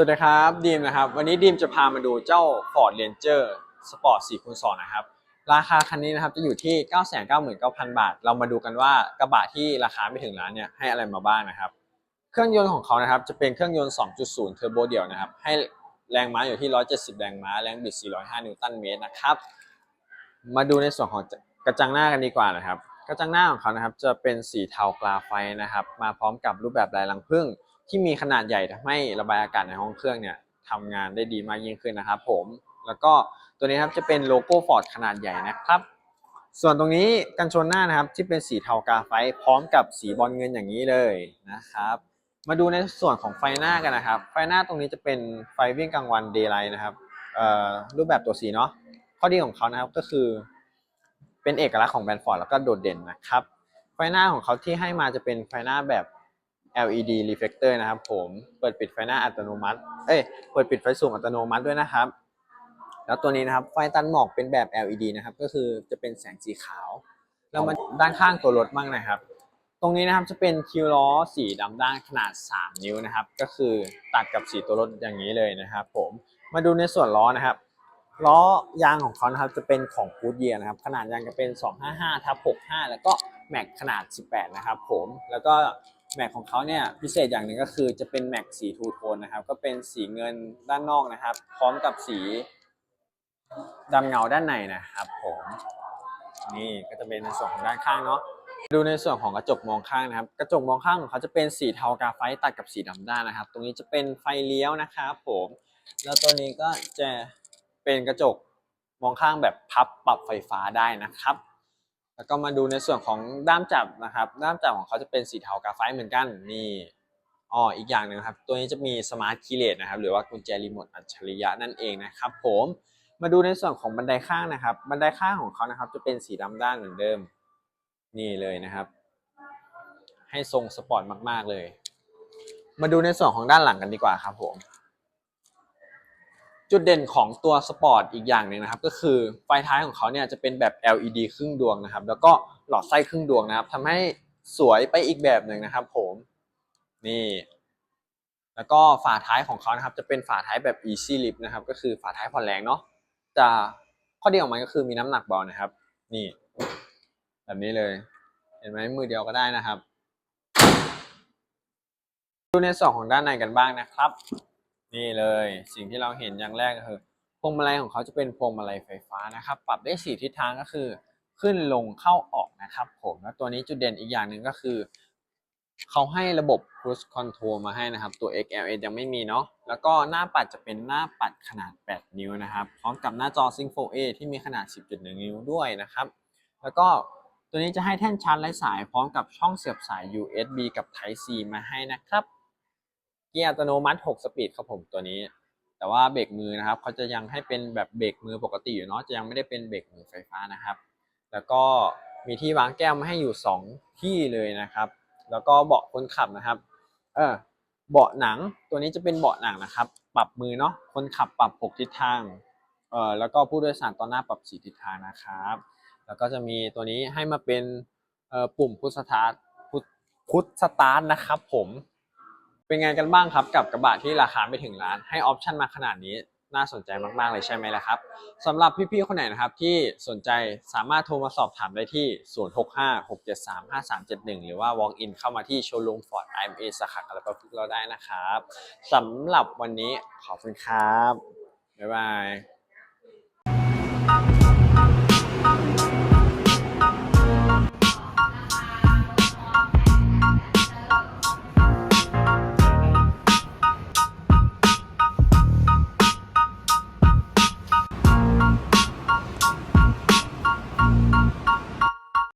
สวัสดีครับดีมนะครับ วันนี้ดีมจะพามาดูเจ้า Ford Ranger Sport 4คูณ2นะครับ ราคาคันนี้นะครับจะอยู่ที่ 999,000 บาท เรามาดูกันว่ากระบะที่ราคาไม่ถึงล้านเนี่ยให้อะไรมาบ้างนะครับ เครื่องยนต์ของเขานะครับจะเป็นเครื่องยนต์ 2.0 เทอร์โบเดี่ยวนะครับ ให้แรงม้าอยู่ที่ 170 แรงม้า แรงบิด 405 นิวตันเมตรนะครับ มาดูในส่วนของกระจังหน้ากันดีกว่านะครับ กระจังหน้าของเขานะครับจะเป็นสีเทากราไฟนะครับ มาพร้อมกับรูปแบบลายรังผึ้ง ที่มีขนาดใหญ่ทำให้ระบายอากาศในห้องเครื่องเนี่ยทำงานได้ดีมากยิ่งขึ้นนะครับผมแล้วก็ตัวนี้ครับจะเป็นโลโก้ Ford ขนาดใหญ่นะครับ ส่วนตรงนี้กันชนหน้านะครับที่เป็นสีเทากาไฟพร้อมกับสีบอลเงินอย่างนี้เลยนะครับ มาดูในส่วนของไฟหน้ากันนะครับ ไฟหน้าตรงนี้จะเป็นไฟวิ่งกลางวัน daylight นะครับรูปแบบตัวสีเนาะข้อดีของเขานะครับก็คือ เป็นเอกลักษณ์ของแบรนด์ฟอร์ดแล้วก็โดดเด่นนะครับ ไฟหน้าของเขาที่ให้มาจะเป็นไฟหน้าแบบ LED reflector นะครับผมเปิดปิดไฟหน้าอัตโนมัติ เอ้ย เปิดปิดไฟสูงอัตโนมัติด้วยนะครับ แล้วตัวนี้นะครับไฟตันหมอกเป็นแบบ LED นะครับ ก็คือจะเป็นแสงสีขาวแล้วมาด้านข้างตัวรถบ้างนะครับ ตรงนี้นะครับจะเป็นคิวล้อสีดำด้านขนาด 3 นิ้วนะครับ ก็คือตัดกับสีตัวรถอย่างนี้เลยนะครับ ผม มาดูในส่วนล้อนะครับ ล้อยางของเขานะครับจะเป็นของกูดเยียนะครับ ขนาดยางจะเป็น 255ทับ65 แล้วก็แม็กขนาด 18 นะครับ ผม แล้วก็ แม็กของเขาเนี่ยพิเศษอย่างหนึ่งก็คือจะเป็นแม็กสีทูโทนนะครับ ก็เป็นสีเงินด้านนอกนะครับ พร้อมกับสีดำเงาด้านในนะครับผมนี่ก็จะเป็นในส่วนของด้านข้างเนาะดูในส่วนของกระจกมองข้างนะครับ กระจกมองข้างของเขาจะเป็นสีเทากาไฟตัดกับสีดำด้านนะครับ ตรงนี้จะเป็นไฟเลี้ยวนะครับผมแล้วตัวนี้ก็จะเป็นกระจกมองข้างแบบพับปรับไฟฟ้าได้นะครับ แล้วก็มาดูในส่วนของด้ามจับนะครับ ด้ามจับของเขาจะเป็นสีเทากาไฟเหมือนกันนี่อ๋ออีกอย่างหนึ่งครับ ตัวนี้จะมีสมาร์ทคีย์เลสนะครับ หรือว่ากุญแจรีโมทอัจฉริยะนั่นเองนะครับ ผม มาดูในส่วนของบันไดข้างนะครับ บันไดข้างของเขานะครับ จะเป็นสีดำด้านเหมือนเดิม นี่เลยนะครับ ให้ทรงสปอร์ตมาก ๆเลย มาดูในส่วนของด้านหลังกันดีกว่าครับผม จุดเด่นของตัวสปอร์ตอีกอย่างหนึ่งนะครับ ก็คือไฟท้ายของเขาเนี่ยจะเป็นแบบ LED ครึ่งดวงนะครับ แล้วก็หลอดไส้ครึ่งดวงนะครับทำให้สวยไปอีกแบบหนึ่งนะครับ ผมนี่ แล้วก็ฝาท้ายของเขานะครับ จะเป็นฝาท้ายแบบ easy lift นะครับ ก็คือฝาท้ายผ่อนแรงเนาะจะข้อดีของมันก็คือมีน้ำหนักเบานะครับ นี่ แบบนี้เลย เห็นไหมมือเดียวก็ได้นะครับ ดูในส่วนของด้านในกันบ้างนะครับ นี่เลยสิ่งที่เราเห็นอย่างแรกก็คือพวงมาลัยของเขาจะเป็นพวงมาลัยไฟฟ้านะครับ ปรับได้สี่ทิศทางก็คือ ขึ้นลงเข้าออกนะครับ ผมแล้วตัวนี้จุดเด่นอีกอย่างหนึ่งก็คือเขาให้ระบบ cruise control มาให้นะครับ ตัว XLS ยังไม่มีเนาะแล้วก็หน้าปัดจะเป็นหน้าปัดขนาด 8 นิ้วนะครับ พร้อมกับหน้าจอ Sync 4A ที่มีขนาด 10.1 นิ้วด้วยนะครับ แล้วก็ตัวนี้จะให้แท่นชาร์จไร้สาย พร้อมกับช่องเสียบสาย USB กับ Type C มาให้นะครับ เกียร์อัตโนมัติ6สปีดครับผมตัวนี้ แต่ว่าเบรกมือนะครับเขาจะยังให้เป็นแบบเบรกมือปกติอยู่เนาะจะยังไม่ได้เป็นเบรกมือไฟฟ้านะครับ แล้วก็มีที่วางแก้วมาให้อยู่ 2 ที่เลยนะครับ แล้วก็เบาะคนขับนะครับ เออเบาะหนังตัวนี้จะเป็นเบาะหนังนะครับ ปรับมือเนาะคนขับปรับ 6 ทิศทางเออแล้วก็ผู้โดยสารตอนหน้าปรับ4ทิศทางนะครับ แล้วก็จะมีตัวนี้ให้มาเป็นเอ่อปุ่มพุทสตาร์ทพุทสตาร์ทนะครับผม เป็นไงกันบ้างครับกับกระบะที่ราคาไม่ถึงล้าน ให้ออปชันมาขนาดนี้น่าสนใจมากๆเลยใช่ไหมล่ะครับสำหรับพี่ๆคนไหนนะครับที่สนใจสามารถโทรมาสอบถามได้ที่ 0656735371 หรือว่า walk in เข้ามาที่โชว์รูม Ford IMA สาขากระปะพฤกษ์เราได้นะครับสำหรับวันนี้ขอบคุณครับ บ๊ายบาย